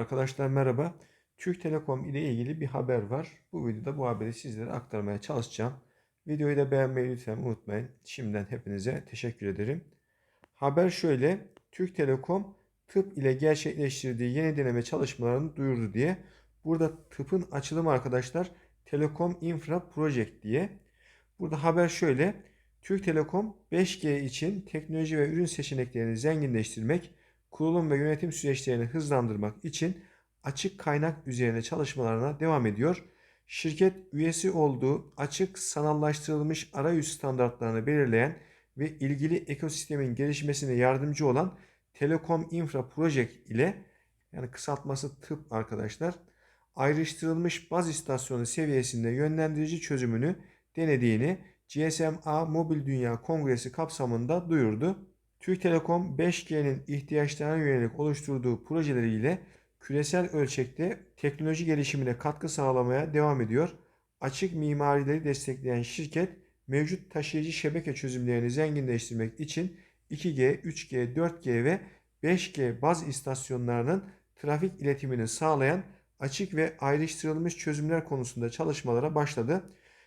Arkadaşlar merhaba. Türk Telekom ile ilgili bir haber var. Bu videoda bu haberi sizlere aktarmaya çalışacağım. Videoyu da beğenmeyi lütfen unutmayın. Şimdiden hepinize teşekkür ederim. Haber şöyle. Türk Telekom tıp ile gerçekleştirdiği yeni deneme çalışmalarını duyurdu diye. Burada tıpın açılımı arkadaşlar Telekom Infra Project diye. Burada haber şöyle. Türk Telekom 5G için teknoloji ve ürün seçeneklerini zenginleştirmek, kurulum ve yönetim süreçlerini hızlandırmak için açık kaynak üzerine çalışmalarına devam ediyor. Şirket üyesi olduğu açık sanallaştırılmış arayüz standartlarını belirleyen ve ilgili ekosistemin gelişmesine yardımcı olan Telekom Infra Project ile yani kısaltması tıp arkadaşlar ayrıştırılmış baz istasyonu seviyesinde yönlendirici çözümünü denediğini GSMA Mobil Dünya Kongresi kapsamında duyurdu. Türk Telekom 5G'nin ihtiyaçlarına yönelik oluşturduğu projeleriyle küresel ölçekte teknoloji gelişimine katkı sağlamaya devam ediyor. Açık mimarileri destekleyen şirket mevcut taşıyıcı şebeke çözümlerini zenginleştirmek için 2G, 3G, 4G ve 5G baz istasyonlarının trafik iletimini sağlayan açık ve ayrıştırılmış çözümler konusunda çalışmalara başladı.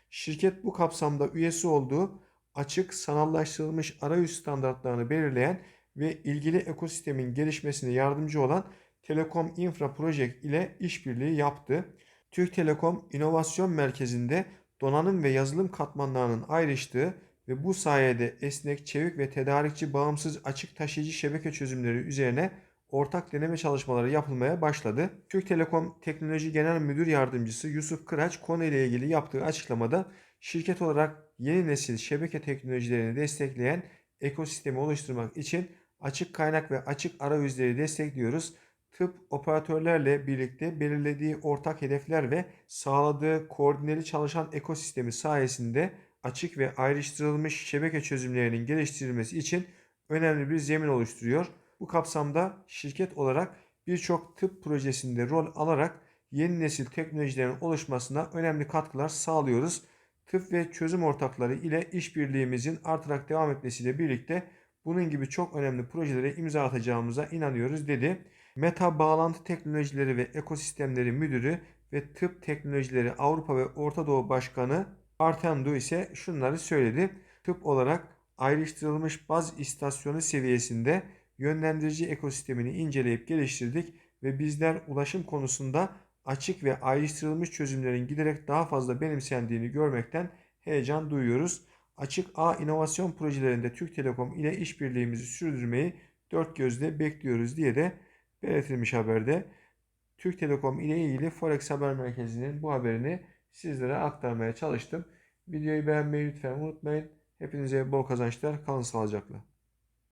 Şirket bu kapsamda üyesi olduğu açık sanallaştırılmış arayüz standartlarını belirleyen ve ilgili ekosistemin gelişmesine yardımcı olan Telekom Infra Project ile işbirliği yaptı. Türk Telekom İnovasyon Merkezi'nde donanım ve yazılım katmanlarının ayrıştığı ve bu sayede esnek, çevik ve tedarikçi bağımsız açık taşıyıcı şebeke çözümleri üzerine ortak deneme çalışmaları yapılmaya başladı. Türk Telekom Teknoloji Genel Müdür Yardımcısı Yusuf Kıraç konuyla ilgili yaptığı açıklamada şirket olarak yeni nesil şebeke teknolojilerini destekleyen ekosistemi oluşturmak için açık kaynak ve açık arayüzleri destekliyoruz. Tıp operatörlerle birlikte belirlediği ortak hedefler ve sağladığı koordineli çalışan ekosistemi sayesinde açık ve ayrıştırılmış şebeke çözümlerinin geliştirilmesi için önemli bir zemin oluşturuyor. Bu kapsamda şirket olarak birçok tıp projesinde rol alarak yeni nesil teknolojilerin oluşmasına önemli katkılar sağlıyoruz. Tıp ve çözüm ortakları ile işbirliğimizin artarak devam etmesiyle birlikte bunun gibi çok önemli projelere imza atacağımıza inanıyoruz dedi. Meta Bağlantı Teknolojileri ve Ekosistemleri Müdürü ve Tıp Teknolojileri Avrupa ve Orta Doğu Başkanı Artendu ise şunları söyledi. Tıp olarak ayrıştırılmış baz istasyonu seviyesinde yönlendirici ekosistemini inceleyip geliştirdik ve bizler ulaşım konusunda açık ve ayrıştırılmış çözümlerin giderek daha fazla benimsendiğini görmekten heyecan duyuyoruz. Açık ağ inovasyon projelerinde Türk Telekom ile işbirliğimizi sürdürmeyi dört gözle bekliyoruz diye de belirtilmiş haberde. Türk Telekom ile ilgili Forex Haber Merkezi'nin bu haberini sizlere aktarmaya çalıştım. Videoyu beğenmeyi lütfen unutmayın. Hepinize bol kazançlar. Kalın sağlıcakla.